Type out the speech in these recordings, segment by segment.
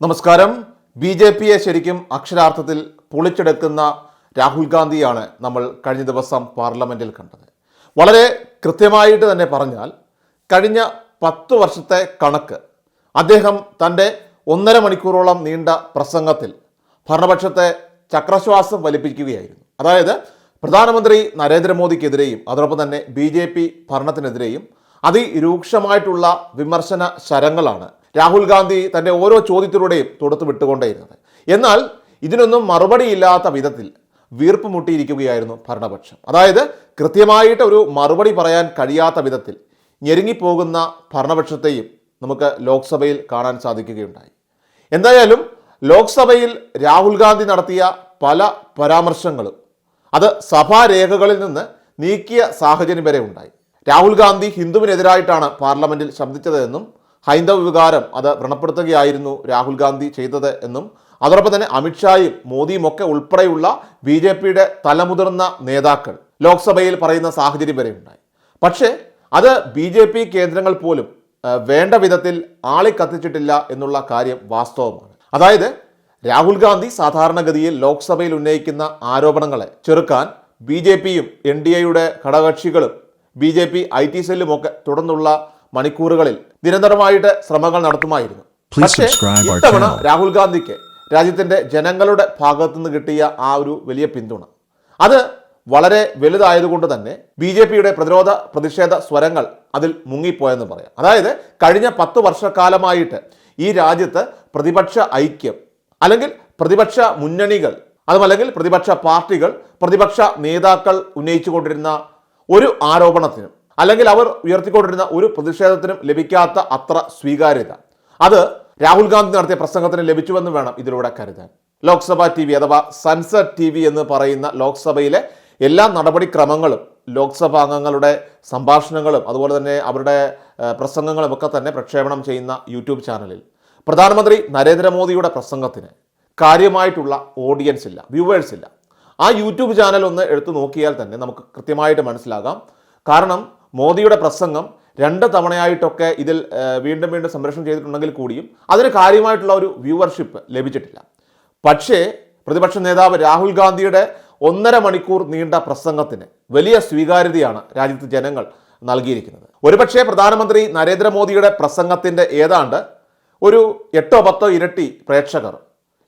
നമസ്കാരം. B J പിയെ ശരിക്കും അക്ഷരാർത്ഥത്തിൽ പൊളിച്ചെടുക്കുന്ന രാഹുൽ ഗാന്ധിയാണ് നമ്മൾ കഴിഞ്ഞ ദിവസം പാർലമെന്റിൽ കണ്ടത്. വളരെ കൃത്യമായിട്ട് തന്നെ പറഞ്ഞാൽ കഴിഞ്ഞ പത്ത് വർഷത്തെ കണക്ക് അദ്ദേഹം തന്റെ ഒന്നര മണിക്കൂറോളം നീണ്ട പ്രസംഗത്തിൽ ഭരണപക്ഷത്തെ ചക്രശ്വാസം വലിപ്പിക്കുകയായിരുന്നു. അതായത് പ്രധാനമന്ത്രി നരേന്ദ്രമോദിക്കെതിരെയും അതോടൊപ്പം തന്നെ ബി ജെ പി ഭരണത്തിനെതിരെയും അതിരൂക്ഷമായിട്ടുള്ള വിമർശന ശരങ്ങളാണ് രാഹുൽ ഗാന്ധി തന്റെ ഓരോ ചോദ്യത്തിലൂടെയും തൊടുത്തു വിട്ടുകൊണ്ടേയിരുന്നത് എന്നാൽ ഇതിനൊന്നും മറുപടിയില്ലാത്ത വിധത്തിൽ വീർപ്പ് മുട്ടിയിരിക്കുകയായിരുന്നു ഭരണപക്ഷം. അതായത് കൃത്യമായിട്ട് ഒരു മറുപടി പറയാൻ കഴിയാത്ത വിധത്തിൽ ഞെരുങ്ങിപ്പോകുന്ന ഭരണപക്ഷത്തെയും നമുക്ക് ലോക്സഭയിൽ കാണാൻ സാധിക്കുകയുണ്ടായി. എന്തായാലും ലോക്സഭയിൽ രാഹുൽ ഗാന്ധി നടത്തിയ പല പരാമർശങ്ങളും അത് സഭാരേഖകളിൽ നിന്ന് നീക്കിയ സാഹചര്യം വരെ ഉണ്ടായി. രാഹുൽ ഗാന്ധി ഹിന്ദുവിനെതിരായിട്ടാണ് പാർലമെന്റിൽ ശബ്ദിച്ചത് ഹൈന്ദവ വികാരം അത് വ്രണപ്പെടുത്തുകയായിരുന്നു രാഹുൽ ഗാന്ധി ചെയ്തത് എന്നും അതോടൊപ്പം തന്നെ അമിത്ഷായും മോദിയും ഒക്കെ ഉൾപ്പെടെയുള്ള ബി ജെ പിയുടെ തലമുതിർന്ന നേതാക്കൾ ലോക്സഭയിൽ പറയുന്ന സാഹചര്യം വരെ ഉണ്ടായി. പക്ഷേ അത് ബി ജെ പി കേന്ദ്രങ്ങൾ പോലും വേണ്ട വിധത്തിൽ ആളി കത്തിച്ചിട്ടില്ല എന്നുള്ള കാര്യം വാസ്തവമാണ്. അതായത് രാഹുൽ ഗാന്ധി സാധാരണഗതിയിൽ ലോക്സഭയിൽ ഉന്നയിക്കുന്ന ആരോപണങ്ങളെ ചെറുക്കാൻ ബി ജെ പിയും എൻ ഡി എയുടെ ഘടകകക്ഷികളും B J P I T സെല്ലുമൊക്കെ തുടർന്നുള്ള മണിക്കൂറുകളിൽ നിരന്തരമായിട്ട് ശ്രമങ്ങൾ നടത്തുമായിരുന്നു. പക്ഷേ ഇത്തവണ രാഹുൽ ഗാന്ധിക്ക് രാജ്യത്തിന്റെ ജനങ്ങളുടെ ഭാഗത്തു നിന്ന് കിട്ടിയ ആ ഒരു വലിയ പിന്തുണ. അത് വളരെ വലുതായതുകൊണ്ട് തന്നെ ബി ജെ പിയുടെ പ്രതിരോധ പ്രതിഷേധ സ്വരങ്ങൾ അതിൽ മുങ്ങിപ്പോയെന്ന് പറയാം. അതായത് കഴിഞ്ഞ പത്ത് വർഷക്കാലമായിട്ട് ഈ രാജ്യത്ത് പ്രതിപക്ഷ ഐക്യം അല്ലെങ്കിൽ പ്രതിപക്ഷ മുന്നണികൾ അതുമല്ലെങ്കിൽ പ്രതിപക്ഷ പാർട്ടികൾ പ്രതിപക്ഷ നേതാക്കൾ ഉന്നയിച്ചുകൊണ്ടിരുന്ന ഒരു ആരോപണത്തിനും അല്ലെങ്കിൽ അവർ ഉയർത്തിക്കൊണ്ടിരുന്ന ഒരു പ്രതിഷേധത്തിനും ലഭിക്കാത്ത അത്ര സ്വീകാര്യത. അത് രാഹുൽ ഗാന്ധി നടത്തിയ പ്രസംഗത്തിന് ലഭിച്ചുവെന്ന് വേണം ഇതിലൂടെ കരുതാൻ. ലോക്സഭ ടി വി അഥവാ സൺസെറ്റ് ടി വി എന്ന് പറയുന്ന ലോക്സഭയിലെ എല്ലാ നടപടിക്രമങ്ങളും ലോക്സഭാ അംഗങ്ങളുടെ സംഭാഷണങ്ങളും അതുപോലെ തന്നെ അവരുടെ പ്രസംഗങ്ങളും ഒക്കെ തന്നെ പ്രക്ഷേപണം ചെയ്യുന്ന യൂട്യൂബ് ചാനലിൽ. പ്രധാനമന്ത്രി നരേന്ദ്രമോദിയുടെ പ്രസംഗത്തിന് കാര്യമായിട്ടുള്ള ഓഡിയൻസ് ഇല്ല വ്യൂവേഴ്സ് ഇല്ല. ആ യൂട്യൂബ് ചാനൽ ഒന്ന് എടുത്തു നോക്കിയാൽ തന്നെ നമുക്ക് കൃത്യമായിട്ട് മനസ്സിലാകാം. കാരണം മോദിയുടെ പ്രസംഗം രണ്ട് തവണയായിട്ടൊക്കെ ഇതിൽ വീണ്ടും വീണ്ടും സംപ്രേഷണം ചെയ്തിട്ടുണ്ടെങ്കിൽ കൂടിയും അതിന് കാര്യമായിട്ടുള്ള ഒരു വ്യൂവർഷിപ്പ് ലഭിച്ചിട്ടില്ല. പക്ഷേ പ്രതിപക്ഷ നേതാവ് രാഹുൽ ഗാന്ധിയുടെ ഒന്നര മണിക്കൂർ നീണ്ട പ്രസംഗത്തിന് വലിയ സ്വീകാര്യതയാണ് രാജ്യത്ത് ജനങ്ങൾ നൽകിയിരിക്കുന്നത്. ഒരുപക്ഷേ പ്രധാനമന്ത്രി നരേന്ദ്രമോദിയുടെ പ്രസംഗത്തിന്റെ ഏതാണ്ട് ഒരു എട്ടോ പത്തോ ഇരട്ടി പ്രേക്ഷകർ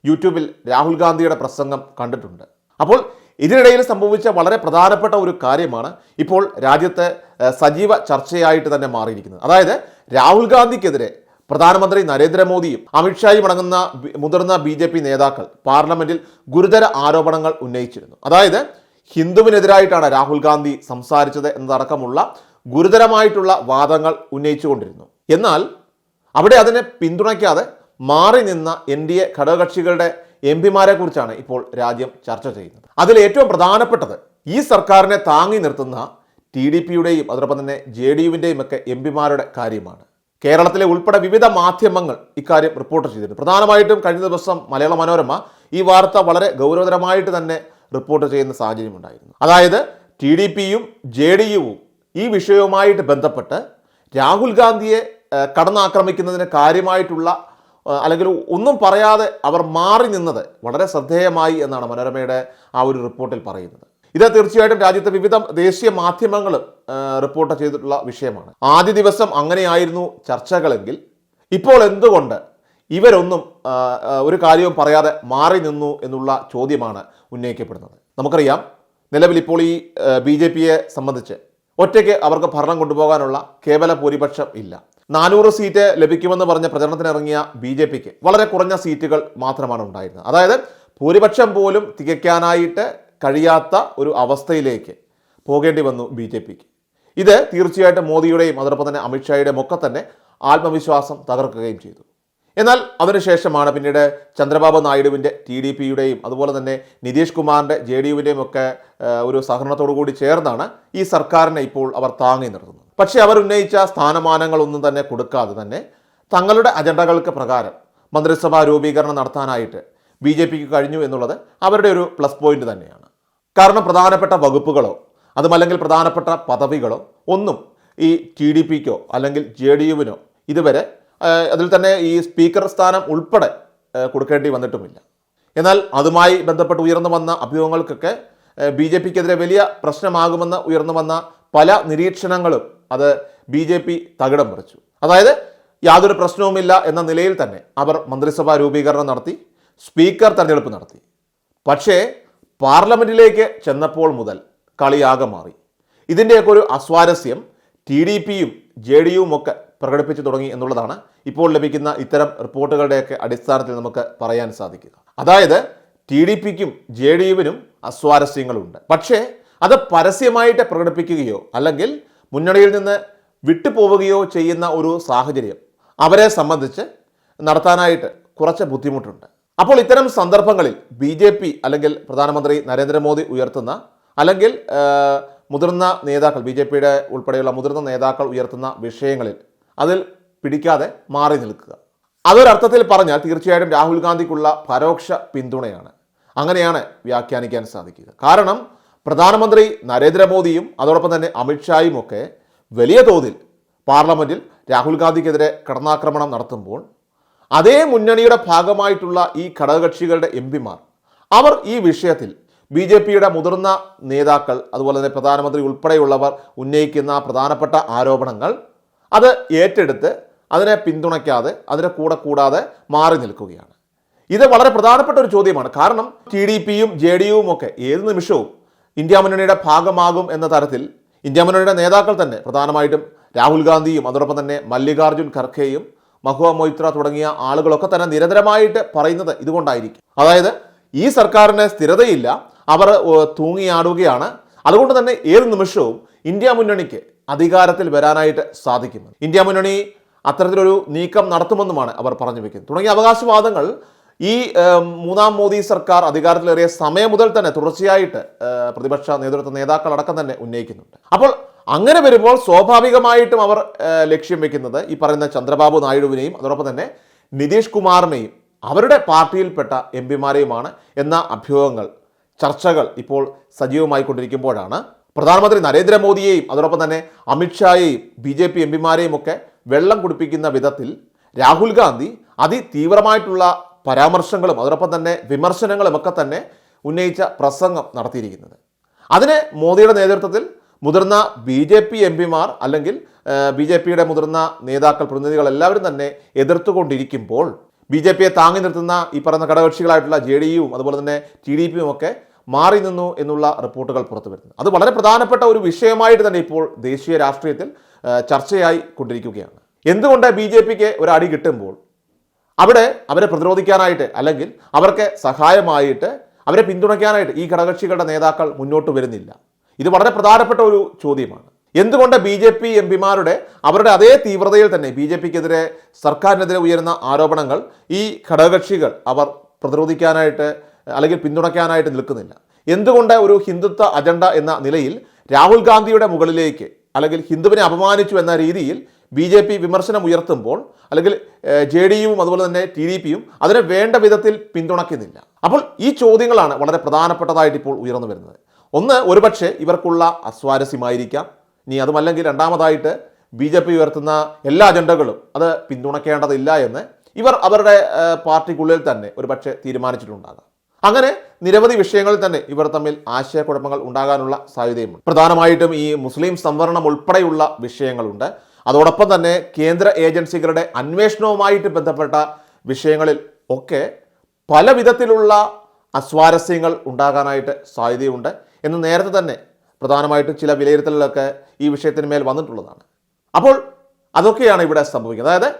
യൂട്യൂബിൽ രാഹുൽ ഗാന്ധിയുടെ പ്രസംഗം കണ്ടിട്ടുണ്ട്. അപ്പോൾ ഇതിനിടയിൽ സംഭവിച്ച വളരെ പ്രധാനപ്പെട്ട ഒരു കാര്യമാണ് ഇപ്പോൾ രാജ്യത്തെ സജീവ ചർച്ചയായിട്ട് തന്നെ മാറിയിരിക്കുന്നത്. അതായത് രാഹുൽ ഗാന്ധിക്കെതിരെ പ്രധാനമന്ത്രി നരേന്ദ്രമോദിയും അമിത്ഷായും അടങ്ങുന്ന മുതിർന്ന ബി ജെ പി നേതാക്കൾ പാർലമെന്റിൽ ഗുരുതര ആരോപണങ്ങൾ ഉന്നയിച്ചിരുന്നു. അതായത് ഹിന്ദുവിനെതിരായിട്ടാണ് രാഹുൽ ഗാന്ധി സംസാരിച്ചത് എന്നതടക്കമുള്ള ഗുരുതരമായിട്ടുള്ള വാദങ്ങൾ ഉന്നയിച്ചുകൊണ്ടിരുന്നു. എന്നാൽ അവിടെ അതിനെ പിന്തുണയ്ക്കാതെ മാറി നിന്ന എൻ ഡി എ ഘടകകക്ഷികളുടെ എം പിമാരെ കുറിച്ചാണ് ഇപ്പോൾ രാജ്യം ചർച്ച ചെയ്യുന്നത്. അതിൽ ഏറ്റവും പ്രധാനപ്പെട്ടത് ഈ സർക്കാരിനെ താങ്ങി നിർത്തുന്ന ടി ഡി പിയുടെയും അതോടൊപ്പം തന്നെ ജെ ഡി യുവിന്റെയും ഒക്കെ എം പിമാരുടെ കാര്യമാണ്. കേരളത്തിലെ ഉൾപ്പെടെ വിവിധ മാധ്യമങ്ങൾ ഇക്കാര്യം റിപ്പോർട്ട് ചെയ്തിട്ടുണ്ട്. പ്രധാനമായിട്ടും കഴിഞ്ഞ ദിവസം മലയാള മനോരമ ഈ വാർത്ത വളരെ ഗൗരവതരമായിട്ട് തന്നെ റിപ്പോർട്ട് ചെയ്യുന്ന സാഹചര്യം ഉണ്ടായിരുന്നു. അതായത് ടി ഡി പിയും ജെ ഡി യുവും ഈ വിഷയവുമായിട്ട് ബന്ധപ്പെട്ട് രാഹുൽ ഗാന്ധിയെ കടന്നാക്രമിക്കുന്നതിന് കാര്യമായിട്ടുള്ള അല്ലെങ്കിൽ ഒന്നും പറയാതെ അവർ മാറി നിന്നത് വളരെ ശ്രദ്ധേയമായി എന്നാണ് മനോരമയുടെ ആ ഒരു റിപ്പോർട്ടിൽ പറയുന്നത്. ഇത് തീർച്ചയായിട്ടും രാജ്യത്തെ വിവിധ ദേശീയ മാധ്യമങ്ങൾ റിപ്പോർട്ട് ചെയ്തിട്ടുള്ള വിഷയമാണ്. ആദ്യ ദിവസം അങ്ങനെയായിരുന്നു ചർച്ചകളെങ്കിൽ ഇപ്പോൾ എന്തുകൊണ്ട് ഇവരൊന്നും ഒരു കാര്യവും പറയാതെ മാറി നിന്നു എന്നുള്ള ചോദ്യമാണ് ഉന്നയിക്കപ്പെടുന്നത്. നമുക്കറിയാം നിലവിൽ ഇപ്പോൾ ഈ ബി ജെ പിയെ സംബന്ധിച്ച് ഒറ്റയ്ക്ക് അവർക്ക് ഭരണം കൊണ്ടുപോകാനുള്ള കേവല ഭൂരിപക്ഷം ഇല്ല. നാനൂറ് സീറ്റ് ലഭിക്കുമെന്ന് പറഞ്ഞ പ്രചരണത്തിനിറങ്ങിയ ബി ജെ പിക്ക് വളരെ കുറഞ്ഞ സീറ്റുകൾ മാത്രമാണ് ഉണ്ടായിരുന്നത്. അതായത് ഭൂരിപക്ഷം പോലും തികയ്ക്കാനായിട്ട് കഴിയാത്ത ഒരു അവസ്ഥയിലേക്ക് പോകേണ്ടി വന്നു ബി ജെ പിക്ക്. ഇത് തീർച്ചയായിട്ടും മോദിയുടെയും അതോടൊപ്പം തന്നെ അമിത്ഷായുടെയും ഒക്കെ തന്നെ ആത്മവിശ്വാസം തകർക്കുകയും ചെയ്തു. എന്നാൽ അതിനുശേഷമാണ് പിന്നീട് ചന്ദ്രബാബു നായിഡുവിന്റെ ടി ഡി പിയുടെയും അതുപോലെ തന്നെ നിതീഷ് കുമാറിന്റെ ജെ ഡി യുവിന്റെയും ഒക്കെ ഒരു സഹകരണത്തോടു കൂടി ചേർന്നാണ് ഈ സർക്കാരിനെ ഇപ്പോൾ അവർ താങ്ങി നിർത്തുന്നത്. പക്ഷേ അവർ ഉന്നയിച്ച സ്ഥാനമാനങ്ങളൊന്നും തന്നെ കൊടുക്കാതെ തന്നെ തങ്ങളുടെ അജണ്ടകൾക്ക് പ്രകാരം മന്ത്രിസഭാ രൂപീകരണം നടത്താനായിട്ട് ബി ജെ പിക്ക് കഴിഞ്ഞു എന്നുള്ളത് അവരുടെ ഒരു പ്ലസ് പോയിന്റ് തന്നെയാണ്. കാരണം പ്രധാനപ്പെട്ട വകുപ്പുകളോ അതുമല്ലെങ്കിൽ പ്രധാനപ്പെട്ട പദവികളോ ഒന്നും ഈ ടി ഡി പിക്കോ അല്ലെങ്കിൽ ജെ ഡി യുവിനോ ഇതുവരെ അതിൽ തന്നെ ഈ സ്പീക്കർ സ്ഥാനം ഉൾപ്പെടെ കൊടുക്കേണ്ടി വന്നിട്ടുമില്ല. എന്നാൽ അതുമായി ബന്ധപ്പെട്ട് ഉയർന്നു വന്ന അഭ്യൂഹങ്ങൾക്കൊക്കെ ബി ജെ പിക്കെതിരെ വലിയ പ്രശ്നമാകുമെന്ന് ഉയർന്നു വന്ന പല നിരീക്ഷണങ്ങളും അത് ബി ജെ പി തകിടം മറിച്ചു. അതായത് യാതൊരു പ്രശ്നവുമില്ല എന്ന നിലയിൽ തന്നെ അവർ മന്ത്രിസഭാ രൂപീകരണം നടത്തി സ്പീക്കർ തെരഞ്ഞെടുപ്പ് നടത്തി. പക്ഷേ പാർലമെന്റിലേക്ക് ചെന്നപ്പോൾ മുതൽ കളിയാകെ മാറി. ഇതിന്റെയൊക്കെ ഒരു അസ്വാരസ്യം ടി ഡി പിയും ജെ ഡി യുവും ഒക്കെ പ്രകടിപ്പിച്ചു തുടങ്ങി എന്നുള്ളതാണ് ഇപ്പോൾ ലഭിക്കുന്ന ഇത്തരം റിപ്പോർട്ടുകളുടെയൊക്കെ അടിസ്ഥാനത്തിൽ നമുക്ക് പറയാൻ സാധിക്കുക. അതായത് ടി ഡി പിക്കും ജെ ഡി യുവിനും അസ്വാരസ്യങ്ങളുണ്ട്. പക്ഷേ അത് പരസ്യമായിട്ട് പ്രകടിപ്പിക്കുകയോ അല്ലെങ്കിൽ മുന്നണിയിൽ നിന്ന് വിട്ടുപോവുകയോ ചെയ്യുന്ന ഒരു സാഹചര്യം അവരെ സംബന്ധിച്ച് നടത്താനായിട്ട് കുറച്ച് ബുദ്ധിമുട്ടുണ്ട്. അപ്പോൾ ഇത്തരം സന്ദർഭങ്ങളിൽ ബി ജെ പി അല്ലെങ്കിൽ പ്രധാനമന്ത്രി നരേന്ദ്രമോദി ഉയർത്തുന്ന അല്ലെങ്കിൽ മുതിർന്ന നേതാക്കൾ ബി ജെ പിയുടെ ഉൾപ്പെടെയുള്ള മുതിർന്ന നേതാക്കൾ ഉയർത്തുന്ന വിഷയങ്ങളിൽ അതിൽ പിടിക്കാതെ മാറി നിൽക്കുക. അതൊരർത്ഥത്തിൽ പറഞ്ഞാൽ തീർച്ചയായിട്ടും രാഹുൽ ഗാന്ധിക്കുള്ള പരോക്ഷ പിന്തുണയാണ്. അങ്ങനെയാണ് വ്യാഖ്യാനിക്കാൻ സാധിക്കുക. കാരണം പ്രധാനമന്ത്രി നരേന്ദ്രമോദിയും അതോടൊപ്പം തന്നെ അമിത്ഷായും ഒക്കെ വലിയ തോതിൽ പാർലമെന്റിൽ രാഹുൽ ഗാന്ധിക്കെതിരെ കടന്നാക്രമണം നടത്തുമ്പോൾ അതേ മുന്നണിയുടെ ഭാഗമായിട്ടുള്ള ഈ ഘടകകക്ഷികളുടെ എം പിമാർ അവർ ഈ വിഷയത്തിൽ ബി ജെ പിയുടെ മുതിർന്ന നേതാക്കൾ അതുപോലെ തന്നെ പ്രധാനമന്ത്രി ഉൾപ്പെടെയുള്ളവർ ഉന്നയിക്കുന്ന പ്രധാനപ്പെട്ട ആരോപണങ്ങൾ അത് ഏറ്റെടുത്ത് അതിനെ പിന്തുണയ്ക്കാതെ അതിനെ കൂടെ കൂടാതെ മാറി നിൽക്കുകയാണ്. ഇത് വളരെ പ്രധാനപ്പെട്ട ഒരു ചോദ്യമാണ്. കാരണം ടി ഡി പിയും ജെ ഡി യുവും ഒക്കെ ഏത് നിമിഷവും ഇന്ത്യ മുന്നണിയുടെ ഭാഗമാകും എന്ന തരത്തിൽ ഇന്ത്യ മുന്നണിയുടെ നേതാക്കൾ തന്നെ പ്രധാനമായിട്ടും രാഹുൽ ഗാന്ധിയും അതോടൊപ്പം തന്നെ മല്ലികാർജുൻ ഖർഖെയും മഹുവ മൊയ്ത്ര തുടങ്ങിയ ആളുകളൊക്കെ തന്നെ നിരന്തരമായിട്ട് പറയുന്നത് ഇതുകൊണ്ടായിരിക്കും. അതായത് ഈ സർക്കാരിന് സ്ഥിരതയില്ല അവർ തൂങ്ങിയാടുകയാണ്. അതുകൊണ്ട് തന്നെ ഏത് നിമിഷവും ഇന്ത്യ മുന്നണിക്ക് അധികാരത്തിൽ വരാനായിട്ട് സാധിക്കുന്നു ഇന്ത്യ മുന്നണി അത്തരത്തിലൊരു നീക്കം നടത്തുമെന്നുമാണ് അവർ പറഞ്ഞു വെക്കുന്നത്. തുടങ്ങിയ അവകാശവാദങ്ങൾ ഈ മൂന്നാം മോദി സർക്കാർ അധികാരത്തിലേറിയ സമയം മുതൽ തന്നെ തുടർച്ചയായിട്ട് പ്രതിപക്ഷ നേതൃത്വ നേതാക്കളടക്കം തന്നെ ഉന്നയിക്കുന്നുണ്ട്. അപ്പോൾ അങ്ങനെ വരുമ്പോൾ സ്വാഭാവികമായിട്ടും അവർ ലക്ഷ്യം വെക്കുന്നത് ഈ പറയുന്ന ചന്ദ്രബാബു നായിഡുവിനെയും അതോടൊപ്പം തന്നെ നിതീഷ് കുമാറിനെയും അവരുടെ പാർട്ടിയിൽപ്പെട്ട എം പിമാരെയുമാണ് എന്ന അഭ്യൂഹങ്ങൾ ചർച്ചകൾ ഇപ്പോൾ സജീവമായി കൊണ്ടിരിക്കുമ്പോഴാണ് പ്രധാനമന്ത്രി നരേന്ദ്രമോദിയെയും അതോടൊപ്പം തന്നെ അമിത്ഷായെയും ബി ജെ പി എം പിമാരെയും ഒക്കെ വെള്ളം കുടിപ്പിക്കുന്ന വിധത്തിൽ രാഹുൽ ഗാന്ധി അതിതീവ്രമായിട്ടുള്ള പരാമർശങ്ങളും അതോടൊപ്പം തന്നെ വിമർശനങ്ങളും ഒക്കെ തന്നെ ഉന്നയിച്ച പ്രസംഗം നടത്തിയിരിക്കുന്നത്. അതിന് മോദിയുടെ നേതൃത്വത്തിൽ മുതിർന്ന ബി ജെ പി എം പിമാർ അല്ലെങ്കിൽ ബി ജെ പിയുടെ മുതിർന്ന നേതാക്കൾ പ്രതിനിധികൾ എല്ലാവരും തന്നെ എതിർത്തുകൊണ്ടിരിക്കുമ്പോൾ ബി ജെ പിയെ താങ്ങി നിർത്തുന്ന ഈ പറയുന്ന ഘടകകക്ഷികളായിട്ടുള്ള ജെ ഡി യുവും അതുപോലെ തന്നെ ടി ഡി പിയും ഒക്കെ മാറി നിന്നു എന്നുള്ള റിപ്പോർട്ടുകൾ പുറത്തു വരുന്നു. അത് വളരെ പ്രധാനപ്പെട്ട ഒരു വിഷയമായിട്ട് തന്നെ ഇപ്പോൾ ദേശീയ രാഷ്ട്രീയത്തിൽ ചർച്ചയായി കൊണ്ടിരിക്കുകയാണ്. എന്തുകൊണ്ട് ബി ജെ പിക്ക് ഒരു അടി കിട്ടുമ്പോൾ അവിടെ അവരെ പ്രതിരോധിക്കാനായിട്ട് അല്ലെങ്കിൽ അവർക്ക് സഹായമായിട്ട് അവരെ പിന്തുണയ്ക്കാനായിട്ട് ഈ ഘടകകക്ഷികളുടെ നേതാക്കൾ മുന്നോട്ട് വരുന്നില്ല. ഇത് വളരെ പ്രധാനപ്പെട്ട ഒരു ചോദ്യമാണ്. എന്തുകൊണ്ട് ബി ജെ പി എം പിമാരുടെ അവരുടെ അതേ തീവ്രതയിൽ തന്നെ ബി ജെ പിക്കെതിരെ സർക്കാരിനെതിരെ ഉയരുന്ന ആരോപണങ്ങൾ ഈ ഘടകകക്ഷികൾ അവർ പ്രതിരോധിക്കാനായിട്ട് അല്ലെങ്കിൽ പിന്തുണയ്ക്കാനായിട്ട് നിൽക്കുന്നില്ല? എന്തുകൊണ്ട് ഒരു ഹിന്ദുത്വ അജണ്ട എന്ന നിലയിൽ രാഹുൽ ഗാന്ധിയുടെ മുകളിലേക്ക് അല്ലെങ്കിൽ ഹിന്ദുവിനെ അപമാനിച്ചു എന്ന രീതിയിൽ ബി ജെ പി വിമർശനം ഉയർത്തുമ്പോൾ അല്ലെങ്കിൽ ജെ ഡി യുവും അതുപോലെ തന്നെ ടി ഡി പിയും അതിനെ വേണ്ട വിധത്തിൽ പിന്തുണയ്ക്കുന്നില്ല. അപ്പോൾ ഈ ചോദ്യങ്ങളാണ് വളരെ പ്രധാനപ്പെട്ടതായിട്ട് ഇപ്പോൾ ഉയർന്നു വരുന്നത്. ഒന്ന് ഒരുപക്ഷെ ഇവർക്കുള്ള അസ്വാരസ്യമായിരിക്കാം. ഇനി അതുമല്ലെങ്കിൽ രണ്ടാമതായിട്ട് ബി ജെ പി ഉയർത്തുന്ന എല്ലാ അജണ്ടകളും അത് പിന്തുണയ്ക്കേണ്ടതില്ല എന്ന് ഇവർ അവരുടെ പാർട്ടിക്കുള്ളിൽ തന്നെ ഒരുപക്ഷെ തീരുമാനിച്ചിട്ടുണ്ടാകാം. അങ്ങനെ നിരവധി വിഷയങ്ങളിൽ തന്നെ ഇവർ തമ്മിൽ ആശയക്കുഴപ്പങ്ങൾ ഉണ്ടാകാനുള്ള സാധ്യതയുമുണ്ട്. പ്രധാനമായിട്ടും ഈ മുസ്ലിം സംവരണം ഉൾപ്പെടെയുള്ള വിഷയങ്ങളുണ്ട്. അതോടൊപ്പം തന്നെ കേന്ദ്ര ഏജൻസികളുടെ അന്വേഷണവുമായിട്ട് ബന്ധപ്പെട്ട വിഷയങ്ങളിൽ ഒക്കെ പല വിധത്തിലുള്ള അസ്വാരസ്യങ്ങൾ ഉണ്ടാകാനായിട്ട് സാധ്യതയുണ്ട് എന്ന് നേരത്തെ തന്നെ പ്രധാനമായിട്ടും ചില വിലയിരുത്തലുകളൊക്കെ ഈ വിഷയത്തിന്മേൽ വന്നിട്ടുള്ളതാണ്. അപ്പോൾ അതൊക്കെയാണ് ഇവിടെ സംഭവിക്കുന്നത്. അതായത്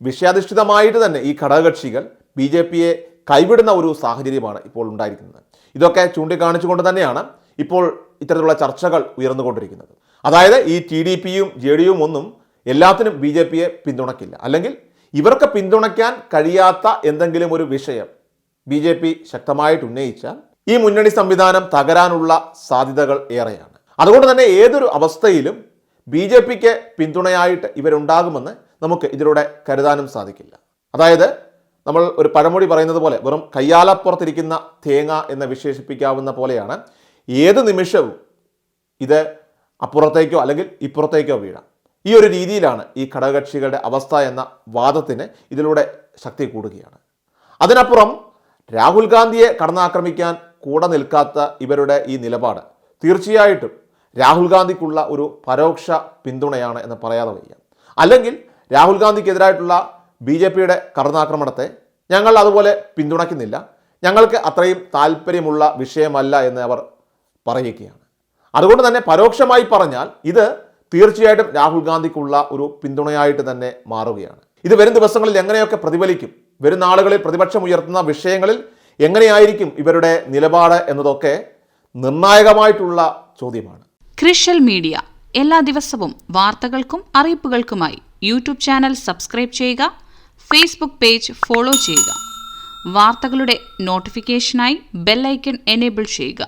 വിഷയാധിഷ്ഠിതമായിട്ട് തന്നെ ഈ ഘടകകക്ഷികൾ ബി ജെ പിയെ കൈവിടുന്ന ഒരു സാഹചര്യമാണ് ഇപ്പോൾ ഉണ്ടായിരിക്കുന്നത്. ഇതൊക്കെ ചൂണ്ടിക്കാണിച്ചുകൊണ്ട് തന്നെയാണ് ഇപ്പോൾ ഇത്തരത്തിലുള്ള ചർച്ചകൾ ഉയർന്നുകൊണ്ടിരിക്കുന്നത്. അതായത് ഈ ടി ഡി പിയും ജെ ഡി ഒന്നും എല്ലാത്തിനും ബി ജെ പിയെ പിന്തുണയ്ക്കില്ല അല്ലെങ്കിൽ ഇവർക്ക് പിന്തുണയ്ക്കാൻ കഴിയാത്ത എന്തെങ്കിലും ഒരു വിഷയം ബി ജെ പി ശക്തമായിട്ട് ഉന്നയിച്ചാൽ ഈ മുന്നണി സംവിധാനം തകരാനുള്ള സാധ്യതകൾ ഏറെയാണ്. അതുകൊണ്ട് തന്നെ ഏതൊരു അവസ്ഥയിലും ബി ജെ പിക്ക് പിന്തുണയായിട്ട് ഇവരുണ്ടാകുമെന്ന് നമുക്ക് ഇതിലൂടെ കരുതാനും സാധിക്കില്ല. അതായത് നമ്മൾ ഒരു പഴമൊഴി പറയുന്നത് പോലെ വെറും കയ്യാലപ്പുറത്തിരിക്കുന്ന തേങ്ങ എന്ന് വിശേഷിപ്പിക്കാവുന്ന പോലെയാണ് ഏത് നിമിഷവും ഇത് അപ്പുറത്തേക്കോ അല്ലെങ്കിൽ ഇപ്പുറത്തേക്കോ വീഴാം. ഈ ഒരു രീതിയിലാണ് ഈ ഘടകകക്ഷികളുടെ അവസ്ഥ എന്ന വാദത്തിന് ഇതിലൂടെ ശക്തി കൂടുകയാണ്. അതിനപ്പുറം രാഹുൽ ഗാന്ധിയെ കടന്നാക്രമിക്കാൻ കൂടെ നിൽക്കാത്ത ഇവരുടെ ഈ നിലപാട് തീർച്ചയായിട്ടും രാഹുൽ ഗാന്ധിക്കുള്ള ഒരു പരോക്ഷ പിന്തുണയാണ് എന്ന് പറയാതെ വയ്യ. അല്ലെങ്കിൽ രാഹുൽ ഗാന്ധിക്കെതിരായിട്ടുള്ള ബി ജെ പിയുടെ കടന്നാക്രമണത്തെ ഞങ്ങൾ അതുപോലെ പിന്തുണയ്ക്കുന്നില്ല ഞങ്ങൾക്ക് അത്രയും താല്പര്യമുള്ള വിഷയമല്ല എന്ന് അവർ പറയുകയാണ്. അതുകൊണ്ട് തന്നെ പരോക്ഷമായി പറഞ്ഞാൽ ഇത് തീർച്ചയായിട്ടും രാഹുൽ ഗാന്ധിക്കുള്ള ഒരു പിന്തുണയായിട്ട് തന്നെ മാറുകയാണ്. ഇത് വരും ദിവസങ്ങളിൽ എങ്ങനെയൊക്കെ പ്രതിഫലിക്കും വരും നാളുകളിൽ പ്രതിപക്ഷം ഉയർത്തുന്ന വിഷയങ്ങളിൽ എങ്ങനെയായിരിക്കും ഇവരുടെ നിലപാട് എന്നതൊക്കെ നിർണായകമായിട്ടുള്ള ചോദ്യമാണ്. ക്രിഷ്യൽ മീഡിയ എല്ലാ ദിവസവും വാർത്തകൾക്കും അറിയിപ്പുകൾക്കുമായി യൂട്യൂബ് ചാനൽ സബ്സ്ക്രൈബ് ചെയ്യുക ഫേസ്ബുക്ക് പേജ് ഫോളോ ചെയ്യുക. വാർത്തകളുടെ നോട്ടിഫിക്കേഷനായി ബെല്ലൈക്കൺ എനേബിൾ ചെയ്യുക.